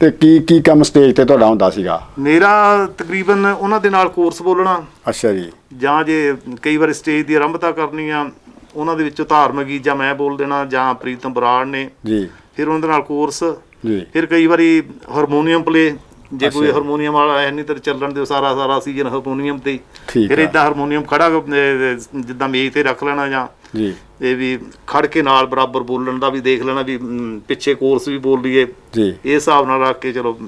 ਤੇ ਕੀ ਕੀ ਕੰਮ ਸਟੇਜ ਤੇ ਤੁਹਾਡਾ ਹੁੰਦਾ ਸੀਗਾ? ਮੇਰਾ ਤਕਰੀਬਨ ਉਹਨਾਂ ਦੇ ਨਾਲ ਕੋਰਸ ਬੋਲਣਾ। ਅੱਛਾ ਜੀ। ਜਾਂ ਜੇ ਕਈ ਵਾਰ ਸਟੇਜ ਦੀ ਆਰੰਭਤਾ ਕਰਨੀ ਆ ਉਹਨਾਂ ਦੇ ਵਿੱਚੋਂ ਧਾਰਮਿਕ ਗੀਤ ਜਾਂ ਮੈਂ ਬੋਲ ਦੇਣਾ ਜਾਂ ਪ੍ਰੀਤਮ ਬਰਾੜ ਨੇ। ਜੀ। ਫਿਰ ਉਹਨਾਂ ਦੇ ਨਾਲ ਕੋਰਸ ਜੀ। ਫਿਰ ਕਈ ਵਾਰੀ ਹਾਰਮੋਨੀਅਮ ਪਲੇ ਜੇ ਕੋਈ। ਹਾਰਮੋਨੀਅਮ ਵਾਲਾ ਹੈ ਨਹੀਂ ਤੇ ਚੱਲਣ ਦੇ ਸਾਰਾ ਸਾਰਾ ਸੀਜ਼ਨ ਹਾਰਮੋਨੀਅਮ ਤੇ। ਫਿਰ। ਇਦਾਂ ਹਾਰਮੋਨੀਅਮ ਖੜਾ ਜਿੱਦਾਂ ਮੇਜ਼ ਤੇ ਰੱਖ ਲੈਣਾ ਜਾਂ ਜੀ। ਇਹ ਵੀ ਖੜ ਕੇ ਨਾਲ ਬਰਾਬਰ ਬੋਲਣ ਦਾ ਵੀ ਦੇਖ ਲੈਣਾ ਵੀ ਪਿੱਛੇ ਕੋਰਸ ਵੀ ਬੋਲ ਲਈਏ। ਜੀ। ਇਹ ਹਿਸਾਬ ਨਾਲ ਰੱਖ ਕੇ ਚਲੋ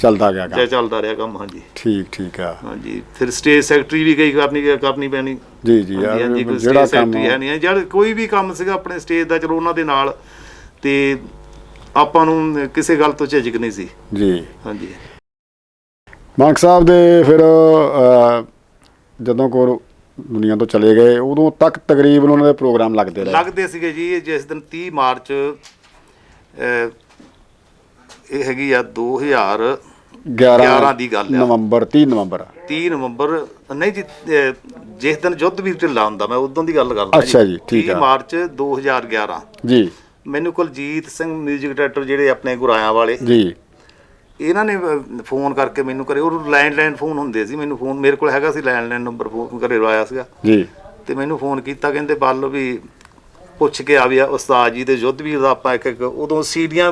ਚੱਲਦਾ ਗਿਆ ਕੰਮ। ਚੱਲ- ਚੱਲਦਾ ਰਿਹਾ ਕੰਮ ਹਾਂਜੀ। ਠੀਕ ਠੀਕ ਆ। ਹਾਂਜੀ ਫਿਰ ਸਟੇਜ ਸੈਕਟਰੀ ਵੀ ਕਈ ਕਰਨੀ ਕਰਨੀ ਪੈਣੀ। ਜੀ ਜੀ ਹਾਂਜੀ, ਕੋਈ ਕੰਮ secretary ਹੈ ਨਹੀਂ ਜਦ ਕੋਈ ਵੀ ਕੰਮ ਸੀਗਾ ਆਪਣੇ ਸਟੇਜ ਦਾ ਚਲੋ ਉਹਨਾਂ ਦੇ ਨਾਲ। ਤੇ ਆਪਾਂ ਨੂੰ ਕਿਸੇ ਗੱਲ ਤੋਂ ਝਿਜਕ ਨਹੀਂ ਸੀ। ਜੀ। ਹਾਂਜੀ। ਮਾਨਕ ਸਾਹਿਬ ਦੇ ਫਿਰ ਜਦੋਂ ਕੋ ਦੁਨੀਆ ਤੋਂ ਚਲੇ ਗਏ ਉਦੋਂ ਤੱਕ ਤਕਰੀਬਨ ਉਹਨਾਂ ਦੇ ਪ੍ਰੋਗਰਾਮ ਲੱਗਦੇ ਰਹੇ। ਲੱਗਦੇ ਸੀਗੇ ਜੀ ਜਿਸ ਦਿਨ 30 ਮਾਰਚ ਇਹ ਹੈਗੀ ਆ 2000 11 ਦੀ ਗੱਲ ਆ। ਨਵੰਬਰ 30 ਨਵੰਬਰ। 30 ਨਵੰਬਰ ਨਹੀਂ ਜੀ ਜਿਸ ਦਿਨ ਯੁੱਧ ਵੀਰ ਢਿੱਲਾ ਹੁੰਦਾ ਮੈਂ ਉਦੋਂ ਦੀ ਗੱਲ ਕਰਦਾ ਅੱਛਾ ਜੀ, ਠੀਕ 30 ਆ। ਮਾਰਚ 2011 ਜੀ। ਮੈਨੂੰ ਕੁਲਜੀਤ ਸਿੰਘ 뮤직 ਡਾਇਰੈਕਟਰ ਜਿਹੜੇ ਆਪਣੇ ਗੁਰਾਇਆਂ ਵਾਲੇ ਜੀ। ਇਹਨਾਂ ਨੇ ਫੋਨ ਕਰਕੇ ਮੈਨੂੰ ਕਰੇ ਉਹ ਲੈਂਡਲਾਈਨ ਫੋਨ ਹੁੰਦੇ ਸੀ ਮੈਨੂੰ ਫੋਨ ਮੇਰੇ ਕੋਲ ਹੈਗਾ ਸੀ ਲੈਂਡਲਾਈਨ ਨੰਬਰ ਫੋਨ ਕਰੇ ਲਵਾਇਆ ਸੀਗਾ। ਜੀ। ਤੇ ਮੈਨੂੰ ਫੋਨ ਕੀਤਾ ਕਹਿੰਦੇ ਬੱਲ ਵੀ ਪੁੱਛ ਕੇ ਆ ਵੀ ਆ ਉਸਤਾਦ ਜੀ ਦੇ ਯੁੱਧਵੀਰ ਦਾ ਆਪਾਂ ਇੱਕ ਇੱਕ ਉਦੋਂ ਸੀਡੀਆਂ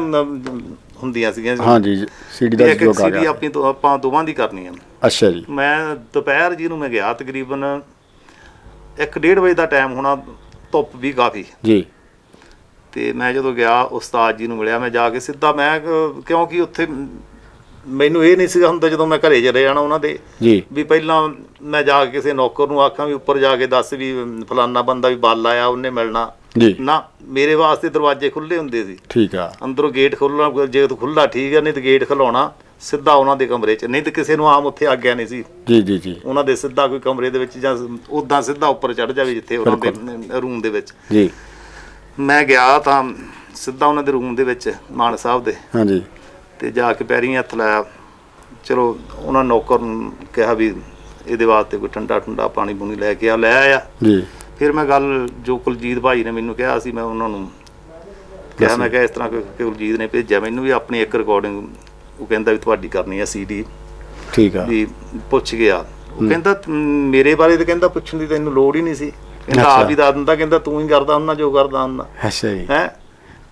ਹੁੰਦੀਆਂ ਸੀਗੀਆਂ ਹਾਂਜੀ ਸੀਡੀ ਦਾ ਸਟੋਕ ਆ ਗਿਆ ਆਪਣੀ ਤੋਂ ਆਪਾਂ ਦੋਵਾਂ ਦੀ ਕਰਨੀ ਆ। ਅੱਛਾ ਜੀ। ਮੈਂ ਦੁਪਹਿਰ ਜੀ ਨੂੰ ਮੈਂ ਗਿਆ ਤਕਰੀਬਨ 1:30 ਵਜੇ ਦਾ ਟਾਈਮ ਹੋਣਾ ਧੁੱਪ ਵੀ ਕਾਫੀ। ਜੀ। ਤੇ ਮੈਂ ਜਦੋਂ ਗਿਆ ਉਸਤਾਦ ਜੀ ਨੂੰ ਮਿਲਿਆ ਮੈਂ ਜਾ ਕੇ ਸਿੱਧਾ ਮੈਂ ਕਿਉਂਕਿ ਉੱਥੇ ਮੈਨੂੰ ਇਹ ਨਹੀਂ ਸੀਗਾ ਹੁੰਦਾ ਜਦੋਂ ਮੈਂ ਘਰੇ ਚਲੇ ਜਾਣਾ ਉਹਨਾਂ ਦੇ ਜੀ। ਵੀ ਪਹਿਲਾਂ ਮੈਂ ਜਾ ਕੇ ਕਿਸੇ ਨੌਕਰ ਨੂੰ ਆਖਾਂ ਵੀ ਉੱਪਰ ਜਾ ਕੇ ਦੱਸ ਵੀ ਫਲਾਨਾ ਬੰਦਾ ਵੀ ਬੱਲ ਆਇਆ ਉਹਨੇ ਮਿਲਣਾ। ਜੀ। ਨਾ ਮੇਰੇ ਵਾਸਤੇ ਦਰਵਾਜ਼ੇ ਖੁੱਲੇ ਹੁੰਦੇ ਸੀ। ਠੀਕ ਆ। ਅੰਦਰੋਂ ਗੇਟ ਖੋਲਣਾ ਜੇ ਤਾਂ ਖੁੱਲਾ ਠੀਕ ਹੈ ਨਹੀਂ ਤਾਂ ਗੇਟ ਖਲਾਉਣਾ ਸਿੱਧਾ ਉਹਨਾਂ ਦੇ ਕਮਰੇ 'ਚ। ਨਹੀਂ ਤਾਂ ਕਿਸੇ ਨੂੰ ਆਮ ਉੱਥੇ ਆਗਿਆ ਨਹੀਂ ਸੀ। ਜੀ ਜੀ ਜੀ। ਉਹਨਾਂ ਦੇ ਸਿੱਧਾ ਕੋਈ ਕਮਰੇ ਦੇ ਵਿੱਚ ਜਾਂ ਉਦਾਂ ਸਿੱਧਾ ਉੱਪਰ ਚੜ ਜਾਵੇ ਜਿੱਥੇ ਉਹਨਾਂ ਦੇ ਰੂਮ ਦੇ ਵਿੱਚ। ਜੀ। ਮੈਂ ਗਿਆ ਤਾਂ ਸਿੱਧਾ ਉਹਨਾਂ ਦੇ ਰੂਮ ਦੇ ਵਿੱਚ ਮਾਨ ਸਾਹਿਬ ਦੇ। ਹਾਂਜੀ। ਤੇ ਜਾ ਕੇ ਪੈਰੀਂ ਹੱਥ ਲਾਇਆ। ਚਲੋ ਉਹਨਾਂ ਨੌਕਰ ਨੂੰ ਕਿਹਾ ਵੀ ਇਹਦੇ ਵਾਸਤੇ ਕੋਈ ਠੰਡਾ ਠੰਡਾ ਪਾਣੀ ਪੂਣੀ ਲੈ ਕੇ ਆ ਲੈ ਆਇਆ। ਜੀ। ਫਿਰ ਮੈਂ ਗੱਲ ਜੋ ਕੁਲਜੀਤ ਭਾਈ ਨੇ ਮੈਨੂੰ ਕਿਹਾ ਸੀ ਮੈਂ ਉਹਨਾਂ ਨੂੰ ਕਿਹਾ ਮੈਂ ਕਿਹਾ ਇਸ ਤਰ੍ਹਾਂ ਕਿ ਕੁਲਜੀਤ ਨੇ ਭੇਜਿਆ ਮੈਨੂੰ ਵੀ ਆਪਣੀ ਇੱਕ ਰਿਕਾਰਡਿੰਗ ਉਹ ਕਹਿੰਦਾ ਵੀ ਤੁਹਾਡੀ ਕਰਨੀ ਹੈ ਸੀਡੀ ਠੀਕ ਆ। ਵੀ ਪੁੱਛ ਗਿਆ ਉਹ ਕਹਿੰਦਾ "ਤ- ਮੇਰੇ ਬਾਰੇ ਤਾਂ ਕਹਿੰਦਾ ਪੁੱਛਣ ਦੀ ਤੈਨੂੰ ਲੋੜ ਹੀ ਨਹੀਂ ਸੀ। ਕਹਿੰਦਾ। ਆਪ ਹੀ ਦੱਸ ਦਿੰਦਾ ਕਹਿੰਦਾ ਤੂੰ ਹੀ ਕਰਦਾ ਹੁੰਦਾ ਜੋ ਕਰਦਾ ਹੁੰਦਾ। ਅੱਛਾ ਜੀ। ਹੈ?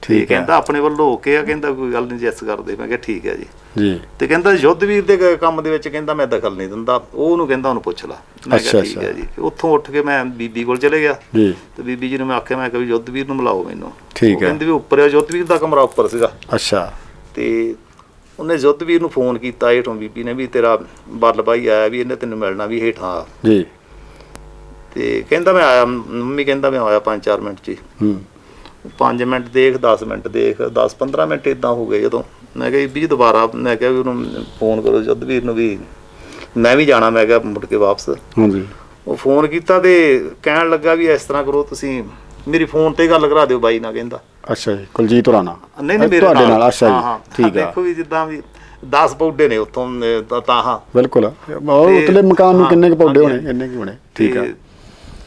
ਠੀਕ ਕਹਿੰਦਾ ਆਪਣੇ ਵੱਲੋਂ ਹੋ ਕੇ ਆ ਕਹਿੰਦਾ ਕੋਈ ਗੱਲ ਨਹੀਂ ਜੈਸ ਕਰਦੇ ਮੈਂ ਕਿਹਾ ਠੀਕ ਹੈ ਜੀ। ਜੀ। ਤੇ ਕਹਿੰਦਾ ਯੁੱਧਵੀਰ ਦੇ ਕ- ਕੰਮ ਦੇ ਵਿੱਚ ਕਹਿੰਦਾ ਮੈਂ ਦਖਲ ਨਹੀਂ ਦਿੰਦਾ। ਉਹ ਉਹਨੂੰ ਕਹਿੰਦਾ ਉਹਨੂੰ ਪੁੱਛ ਲੈ। ਮੈਂ ਕਿਹਾ ਠੀਕ। ਹੈ ਜੀ। ਉੱਥੋਂ ਉੱਠ ਕੇ ਮੈਂ ਬੀਬੀ ਕੋਲ ਚਲੇ ਗਿਆ। ਜੀ। ਤੇ ਬੀਬੀ ਜੀ ਨੂੰ ਮੈਂ ਆਖਿਆ ਮੈਂ ਵੀ ਯੁੱਧਵੀਰ ਨੂੰ ਮਿਲਾਓ ਮੈਨੂੰ। ਠੀਕ ਹੈ। ਕਹਿੰਦੇ ਵੀ ਉੱਪਰ ਆ ਯੁੱਧਵੀਰ ਦਾ ਕਮਰਾ ਉੱਪਰ ਸੀਗਾ। ਅੱਛਾ। ਤੇ ਉਹਨੇ ਯੁੱਧਵੀਰ ਨੂੰ ਫੋਨ ਕੀਤਾ ਹੇਠੋਂ ਬੀਬੀ ਨੇ ਵੀ ਤੇਰਾ ਬੱਲ ਬਾਈ ਆਇਆ ਵੀ ਇਹਨੇ ਤੈਨੂੰ ਮਿਲਣਾ ਵੀ ਹੇਠਾਂ ਜੀ। ਤੇ ਕਹਿੰਦਾ ਮੈਂ ਆਇਆ ਮੰਮੀ ਕਹਿੰਦਾ ਮੈਂ ਆਇਆ 5-4 ਮਿੰਟ 'ਚ ਹੂੰ। 5 ਮਿੰਟ ਦੇਖ 10 ਮਿੰਟ ਦੇਖ 10-15 ਮਿੰਟ ਇਦਾਂ ਹੋ ਗਏ ਜਦੋਂ। ਮੈਂ ਕਿਹਾ ਵੀ ਦੁਬਾਰਾ ਮੈਂ ਕਿਹਾ ਵੀ ਉਹਨੂੰ ਫੋਨ ਕਰੋ ਜਦਵੀਰ ਨੂੰ ਵੀ। ਮੈਂ ਵੀ ਜਾਣਾ ਮੈਂ ਕਿਹਾ ਮੁੜ ਕੇ ਵਾਪਸ। ਹਾਂਜੀ। ਉਹ ਫੋਨ ਕੀਤਾ ਤੇ ਕਹਿਣ ਲੱਗਾ ਵੀ ਇਸ ਤਰ੍ਹਾਂ ਕਰੋ ਤੁਸੀਂ ਮੇਰੀ ਫੋਨ ਤੇ ਗੱਲ ਕਰਾ ਦਿਓ ਬਾਈ ਨਾਲ ਕਹਿੰਦਾ। ਅੱਛਾ ਜੀ ਕੁਲਜੀਤ ਹੋਰਾਨਾ ਨਹੀਂ ਨਹੀਂ ਮੇਰੇ ਤੁਹਾਡੇ ਨਾਲ। ਅੱਛਾ। ਜੀ ਠੀਕ ਆ। ਦੇਖੋ ਵੀ ਜਿੱਦਾਂ ਵੀ 10 ਪੌਡੇ ਨੇ ਉੱਥੋਂ ਤਾਂ ਹਾਂ। ਬਿਲਕੁਲ। ਉਹ ਉਤਲੇ ਮਕਾਨ ਨੂੰ ਕਿੰਨੇ ਕੁ ਪੌਡੇ ਹੋਣੇ? ਇੰਨੇ ਕੀ ਹੋਣੇ। ਠੀਕ ਆ।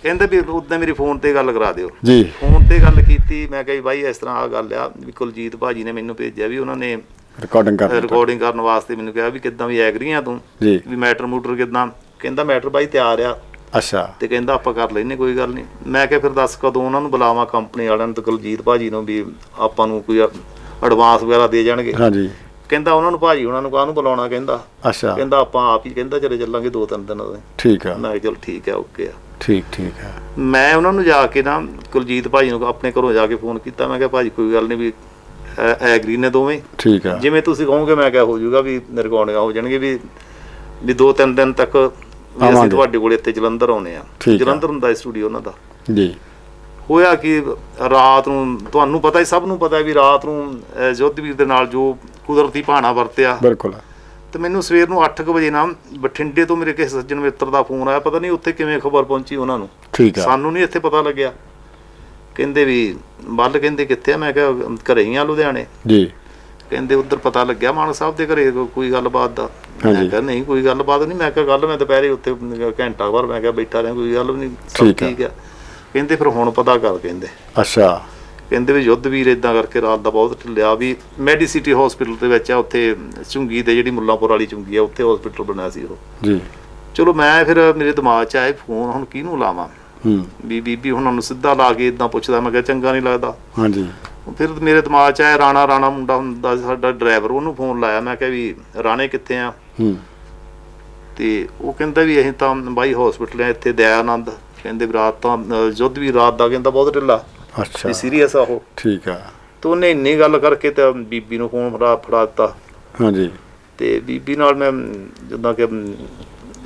ਕਹਿੰਦੇ ਵੀ ਉਦੋਂ ਮੇਰੀ ਫੋਨ ਤੇ ਗੱਲ ਕਰਾ ਦਿਓ। ਜੀ। ਫੋਨ ਤੇ ਗੱਲ ਕੀਤੀ ਮੈਂ ਕਿਹਾ ਬਾਈ ਇਸ ਤਰ੍ਹਾਂ ਆ ਗੱਲ ਆ ਵੀ ਕੁਲਜੀਤ ਭਾਜੀ ਨੇ ਮੈਨੂੰ ਭੇਜਿਆ ਵੀ ਉਹਨਾਂ ਨੇ ਰਿਕਾਰਡਿੰਗ ਕਰ ਰਿਕਾਰਡਿੰਗ ਕਰਨ ਵਾਸਤੇ ਮੈਨੂੰ ਕਿਹਾ ਵੀ ਕਿੱਦਾਂ ਵੀ ਐਗਰੀ ਆ ਤੂੰ ਜੀ। ਵੀ ਮੈਟਰ ਮੂਟਰ ਕਿੱਦਾਂ। ਕਹਿੰਦਾ ਮੈਟਰ ਬਾਈ ਤਿਆਰ ਆ। ਅੱਛਾ। ਤੇ ਕਹਿੰਦਾ ਆਪਾਂ ਕਰ ਲੈਨੇ ਕੋਈ ਗੱਲ ਨਹੀਂ। ਮੈਂ ਕਿਹਾ ਫਿਰ ਦੱਸ ਕਦੋਂ ਉਹਨਾਂ ਨੂੰ ਬੁਲਾਵਾਂ ਕੰਪਨੀ ਵਾਲਿਆਂ ਨੂੰ ਤੇ ਕੁਲਜੀਤ ਭਾਜੀ ਨੂੰ ਵੀ ਆਪਾਂ ਨੂੰ ਕੋਈ ਐਡਵਾਂਸ ਵਗੈਰਾ ਦੇ ਜਾਣਗੇ। ਹਾਂਜੀ। ਕਹਿੰਦਾ ਉਹਨਾਂ ਨੂੰ ਭਾਜੀ ਉਹਨਾਂ ਨੂੰ ਕਾਹਨੂੰ ਬੁਲਾਉਣਾ ਕਹਿੰਦਾ। ਅੱਛਾ। ਕਹਿੰਦਾ ਆਪਾਂ ਆਪ ਹੀ ਕਹਿੰਦਾ ਚਲੇ ਚੱਲਾਂਗੇ ਦੋ ਤਿੰਨ ਦਿਨਾਂ ਦੇ ਠੀਕ ਆ। ਮੈਂ ਕਿਹਾ ਚਲ ਠੀਕ ਹੈ ਓਕੇ ਆ। ਠੀਕ ਠੀਕ ਆ ਮੈਂ ਉਹਨਾਂ ਨੂੰ ਜਾ ਕੇ ਨਾ ਕੁਲਜੀਤ ਭਾਜੀ ਨੂੰ ਆਪਣੇ ਘਰੋਂ ਜਾ ਕੇ ਫੋਨ ਕੀਤਾ ਮੈਂ ਕਿਹਾ ਭਾਜੀ ਕੋਈ ਗੱਲ ਨਹੀਂ ਵੀ ਐਗਰੀ ਨੇ ਦੋਵੇਂ। ਠੀਕ ਆ ਜਿਵੇਂ ਤੁਸੀਂ ਕਹੋਗੇ ਮੈਂ ਕਿਹਾ ਹੋ ਜਾਊਗਾ ਵੀ ਰਿਕਾਰਡਿੰਗ ਹੋ ਜਾਣਗੇ ਵੀ ਵੀ ਦੋ ਤਿੰਨ ਦਿਨ ਤੱਕ ਅਸੀਂ। ਤੁਹਾਡੇ ਕੋਲ ਇੱਥੇ ਜਲੰਧਰ ਆਉਨੇ ਆ। ਜਲੰਧਰ ਹੁੰਦਾ ਸਟੂਡੀਓ ਉਹਨਾਂ ਦਾ। ਜੀ। ਹੋਇਆ ਕਿ ਰਾਤ ਨੂੰ ਤੁਹਾਨੂੰ ਪਤਾ ਹੀ ਸਭ ਨੂੰ ਪਤਾ ਹੈ ਵੀ ਰਾਤ ਨੂੰ ਅਹ, ਯੁੱਧਵੀਰ ਦੇ ਨਾਲ ਜੋ ਕੁਦਰਤੀ ਭਾਣਾ ਵਰਤਿਆ। ਬਿਲਕੁਲ। ਤੇ ਮੈਨੂੰ ਸਵੇਰ ਨੂੰ 8:00 ਵਜੇ ਨਾ ਬਠਿੰਡੇ ਤੋਂ ਮੇਰੇ ਕਿਸੇ ਸੱਜਣ ਮਿੱਤਰ ਦਾ ਫੋਨ ਆਇਆ ਪਤਾ ਨਹੀਂ ਉੱਥੇ ਕਿਵੇਂ ਖਬਰ ਪਹੁੰਚੀ ਉਹਨਾਂ ਨੂੰ। ਠੀਕ ਆ। ਸਾਨੂੰ ਨਹੀਂ ਇੱਥੇ ਪਤਾ ਲੱਗਿਆ। ਕਹਿੰਦੇ ਵੀ ਬੱਲ ਕਹਿੰਦੇ ਕਿੱਥੇ ਆ? ਮੈਂ ਕਿਹਾ ਘਰੇ ਹੀ ਆ ਲੁਧਿਆਣੇ। ਜੀ। ਕਹਿੰਦੇ ਉੱਧਰ ਪਤਾ ਲੱਗਿਆ ਮਾਨ ਸਾਹਿਬ ਦੇ ਘਰੇ ਕੋਈ ਗੱਲਬਾਤ ਦਾ। ਮੈਂ। ਕਿਹਾ ਨਹੀਂ ਕੋਈ ਗੱਲਬਾਤ ਨਹੀਂ। ਮੈਂ ਕਿਹਾ ਗੱਲ ਮੈਂ ਦੁਪਹਿਰੇ ਉੱਥੇ ਘੰਟਾ ਭਰ ਮੈਂ ਕਿਹਾ ਬੈਠਾ ਰਿਹਾ ਕੋਈ ਗੱਲ ਨਹੀਂ ਸਭ। ਠੀਕ ਆ। ਕਹਿੰਦੇ ਫਿਰ ਹੁਣ ਪਤਾ ਕਰ ਕਹਿੰਦੇ। ਅੱਛਾ। ਕਹਿੰਦੇ ਵੀ ਯੁੱਧਵੀਰ ਇਦਾਂ ਕਰਕੇ ਰਾਤ ਦਾ ਬਹੁਤ ਢਿੱਲਿਆ ਵੀ ਮੈਡੀਸਿਟੀ ਹਸਪੀਟਲ ਦੇ ਵਿੱਚ ਆ ਉੱਥੇ ਚੁੰਗੀ ਤੇ ਜਿਹੜੀ ਮੁੱਲਾਂਪੁਰ ਵਾਲੀ ਚੁੰਗੀ ਆ ਉੱਥੇ ਹਸਪੀਟਲ ਬਣਿਆ ਸੀ ਉਹ। ਜੀ। ਚਲੋ ਮੈਂ ਫਿਰ ਮੇਰੇ ਦਿਮਾਗ 'ਚ ਆਏ ਫੋਨ ਹੁਣ ਕਿਹਨੂੰ ਲਾਵਾਂ? ਹੂੰ। ਵੀ ਬੀਬੀ ਹੁਣਾਂ ਨੂੰ ਸਿੱਧਾ ਲਾ ਕੇ ਇਦਾਂ ਪੁੱਛਦਾ ਮੈਂ ਕਿਹਾ ਚੰਗਾ ਨਹੀਂ ਲੱਗਦਾ। ਹਾਂਜੀ। ਫਿਰ ਮੇਰੇ ਦਿਮਾਗ 'ਚ ਆਇਆ ਰਾਣਾ ਰਾਣਾ ਮੁੰਡਾ ਹੁੰਦਾ ਸਾਡਾ ਡਰਾਈਵਰ ਉਹਨੂੰ ਫੋਨ ਲਾਇਆ ਮੈਂ ਕਿਹਾ ਵੀ ਰਾਣੇ ਕਿੱਥੇ ਆ? ਹੂੰ। ਤੇ ਉਹ ਕਹਿੰਦਾ ਵੀ ਅਸੀਂ ਤਾਂ ਬਾਈ ਹਸਪੀਟਲ ਆ ਇੱਥੇ ਦਇਆਨੰਦ ਕਹਿੰਦੇ ਵੀ ਰਾਤ ਤਾਂ ਯੁੱਧ ਵੀ ਰਾਤ ਦਾ ਕਹਿੰਦਾ ਬਹੁਤ ਢਿੱਲਾ। ਅੱਛਾ। ਵੀ ਸੀਰੀਅਸ ਆ ਉਹ। ਠੀਕ ਆ। ਤੇ ਉਹਨੇ ਇੰਨੀ ਗੱਲ ਕਰਕੇ ਤੇ ਬੀਬੀ ਨੂੰ ਫੋਨ ਫੜਾ ਫੜਾ ਦਿੱਤਾ। ਹਾਂਜੀ। ਤੇ ਬੀਬੀ ਨਾਲ ਮੈਂ ਜਿੱਦਾਂ ਕਿ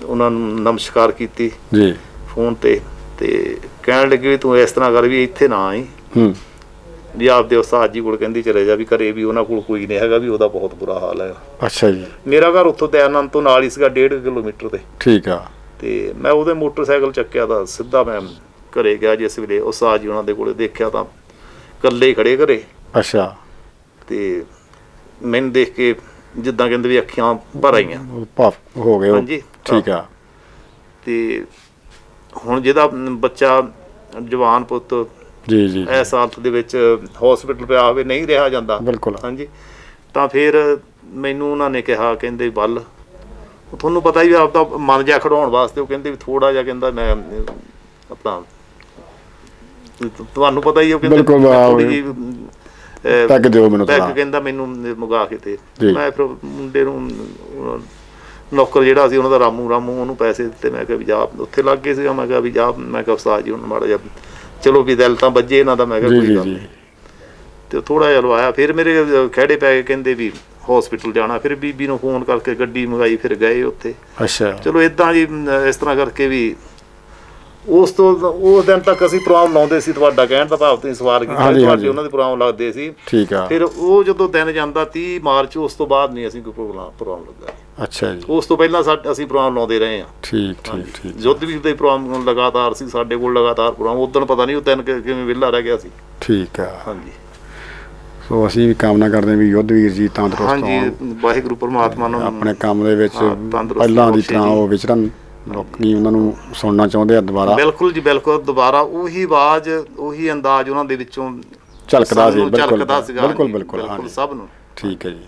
ਉਹਨਾਂ ਨੂੰ ਨਮਸਕਾਰ ਕੀਤੀ। ਜੀ। ਫੋਨ ਤੇ। ਤੇ ਕਹਿਣ ਲੱਗੇ ਤੂੰ ਇਸ ਤਰ੍ਹਾਂ ਕਰ ਵੀ ਇੱਥੇ ਨਾ ਆਈ। ਹੂੰ। ਵੀ ਆਪਦੇ ਉਸਤਾਦ ਜੀ ਕੋਲ ਕਹਿੰਦੀ ਚਲੇ ਜਾ ਵੀ ਘਰੇ ਵੀ ਉਹਨਾਂ ਕੋਲ ਕੋਈ ਨਹੀਂ ਹੈਗਾ ਵੀ ਉਹਦਾ ਬਹੁਤ ਬੁਰਾ ਹਾਲ ਹੈ। ਅੱਛਾ ਜੀ। ਮੇਰਾ ਘਰ ਉੱਥੋਂ ਦਇਆਨੰਦ ਤੋਂ ਨਾਲ ਹੀ ਸੀਗਾ 1.5 ਕਿਲੋਮੀਟਰ ਤੇ। ਠੀਕ ਆ। ਤੇ ਮੈਂ ਉਹਦੇ ਮੋਟਰਸਾਈਕਲ ਚੱਕਿਆ ਤਾਂ ਸਿੱਧਾ ਮੈਂ ਘਰੇ ਗਿਆ ਜਿਸ ਵੇਲੇ ਉਸਤਾਦ ਜੀ ਉਹਨਾਂ ਦੇ ਕੋਲੇ ਦੇਖਿਆ ਤਾਂ ਇਕੱਲੇ ਹੀ ਖੜੇ ਘਰੇ। ਅੱਛਾ। ਤੇ ਮੈਨੂੰ ਦੇਖ ਕੇ ਜਿੱਦਾਂ ਕਹਿੰਦੇ ਵੀ ਅੱਖੀਆਂ ਭਰ ਆਈਆਂ। ਉਹ ਭਾਫ ਹੋ ਗਏ ਉਹ। ਹਾਂਜੀ। ਠੀਕ ਆ। ਤੇ ਹੁਣ ਜਿਹਦਾ ਬੱਚਾ ਜਵਾਨ ਪੁੱਤ ਜੀ ਜੀ ਇਸ ਹਾਲਤ ਦੇ ਵਿੱਚ ਹਸਪੀਟਲ ਪਿਆ ਹੋਵੇ ਨਹੀਂ ਰਿਹਾ ਜਾਂਦਾ। ਬਿਲਕੁਲ। ਹਾਂਜੀ। ਤਾਂ ਫਿਰ ਮੈਨੂੰ ਉਹਨਾਂ ਨੇ ਕਿਹਾ ਕਹਿੰਦੇ ਉਹ ਤੁਹਾਨੂੰ ਪਤਾ ਹੀ ਆ, ਆਪਦਾ ਮਨ ਜਿਹਾ ਖੜਾਉਣ ਵਾਸਤੇ ਉਹ ਕਹਿੰਦੇ ਵੀ ਥੋੜਾ ਜਿਹਾ ਕਹਿੰਦਾ ਮੈਂ ਆਪਣਾ ਤੁਹਾਨੂੰ ਪਤਾ ਹੀ ਉਹ ਕਹਿੰਦੇ ਬਿਲਕੁਲ, ਅਹ, ਪੈਗ ਦਿਓ ਮੈਨੂੰ ਥੋੜਾ ਕਹਿੰਦਾ ਮੈਨੂੰ ਮੁਗਾ ਕੇ ਤੇ ਜੀ। ਮੈਂ ਫਿਰ ਮੁੰਡੇ ਨੂੰ ਨੌਕਰ ਜਿਹੜਾ ਸੀ ਉਹਨਾਂ ਦਾ ਰਾਮੂ ਰਾਮੂ ਉਹਨੂੰ ਪੈਸੇ ਦਿੱਤੇ। ਮੈਂ ਕਿਹਾ ਵੀ ਜਾ ਉੱਥੇ ਲੱਗ ਗਏ ਸੀਗਾ। ਮੈਂ ਕਿਹਾ ਵੀ ਜਾ ਮੈਂ ਕਿਹਾ ਉਸਤਾਦ ਜੀ ਹੁਣ ਮਾੜਾ ਜਿਹਾ ਚਲੋ ਵੀ ਦਿਲ ਤਾਂ ਵੱਜੇ ਇਹਨਾਂ ਦਾ। ਮੈਂ ਕਿਹਾ ਜੀ ਕੋਈ ਜੀ ਗੱਲ ਜੀ। ਤੇ ਥੋੜਾ ਜਿਹਾ ਲਵਾਇਆ। ਫਿਰ ਮੇਰੇ ਖਹਿੜੇ ਪੈ ਗਏ। ਕਹਿੰਦੇ ਵੀ ਹਸਪੀਟਲ ਜਾਣਾ। ਫਿਰ ਬੀਬੀ ਨੂੰ ਫੋਨ ਕਰਕੇ ਗੱਡੀ ਮੰਗਾਈ। ਫਿਰ ਗਏ ਉੱਥੇ। ਅੱਛਾ। ਚਲੋ ਇਦਾਂ ਜੀ ਇਸ ਤਰ੍ਹਾਂ ਕਰਕੇ ਵੀ ਉਸ ਤੋਂ ਉਸ ਦਿਨ ਤੱਕ ਅਸੀਂ ਪ੍ਰੋਗਰਾਮ ਲਾਉਂਦੇ ਸੀ ਤੁਹਾਡਾ ਕਹਿਣ ਦਾ ਭਾਵ ਤੁਸੀਂ ਸਵਾਰ ਕੀਤਾ ਹਾਂਜੀ, ਤੁਹਾਡੇ ਹਾਂਜੀ। ਉਹਨਾਂ ਦੇ ਪ੍ਰੋਗਰਾਮ ਲੱਗਦੇ ਸੀ। ਠੀਕ ਆ। ਫਿਰ ਉਹ ਜਦੋਂ ਦਿਨ ਜਾਂਦਾ 30 ਮਾਰਚ ਉਸ ਤੋਂ ਬਾਅਦ ਨਹੀਂ ਅਸੀਂ ਕੋਈ ਪ੍ਰੋਗਰਾਮ ਪ੍ਰੋਗਰਾਮ ਲੱਗਾ ਅੱਛਾ ਜੀ। ਉਸ ਤੋਂ ਪਹਿਲਾਂ ਅਸੀਂ ਪ੍ਰੋਗਰਾਮ ਲਾਉਂਦੇ ਰਹੇ ਹਾਂ। ਠੀਕ ਠੀਕ ਠੀਕ। ਯੁੱਧ ਵੀ ਦੇ ਪ੍ਰੋਗਰਾਮ ਲਗਾਤਾਰ ਸੀ ਸਾਡੇ ਕੋਲ ਲਗਾਤਾਰ ਪ੍ਰੋਗਰਾਮ ਉਦੋਂ ਪਤਾ ਨਹੀਂ ਉਹ ਦਿਨ ਕਿਵੇਂ ਵਿਹਲਾ ਰਹਿ ਗਿਆ ਸੀ। ਠੀਕ ਆ। ਹਾਂਜੀ। ਸੋ ਅਸੀਂ ਵੀ ਕਾਮਨਾ ਕਰਦੇ ਹਾਂ ਵੀ ਯੁੱਧਵੀਰ ਜੀ ਤੰਦਰੁਸਤ ਹਾਂਜੀ ਹੋਣ। ਵਾਹਿਗੁਰੂ ਪਰਮਾਤਮਾ ਨੂੰ ਆਪਣੇ ਕੰਮ ਦੇ ਵਿੱਚ ਪਹਿਲਾਂ ਦੀ ਤਰ੍ਹਾਂ। ਉਹ ਵਿਚਰਨ। ਲੋਕੀ ਉਹਨਾਂ ਨੂੰ ਸੁਣਨਾ ਚਾਹੁੰਦੇ ਆ ਦੁਬਾਰਾ। ਬਿਲਕੁਲ ਜੀ ਬਿਲਕੁਲ ਦੁਬਾਰਾ ਉਹੀ ਆਵਾਜ਼ ਉਹੀ ਅੰਦਾਜ਼ ਉਹਨਾਂ ਦੇ ਵਿੱਚੋਂ ਝਲਕਦਾ ਸੀ ਬਿਲਕੁਲ। ਝਲਕਦਾ ਸੀਗਾ। ਬਿਲਕੁਲ ਬਿਲਕੁਲ ਸਭ ਨੂੰ। ਠੀਕ ਹੈ ਜੀ।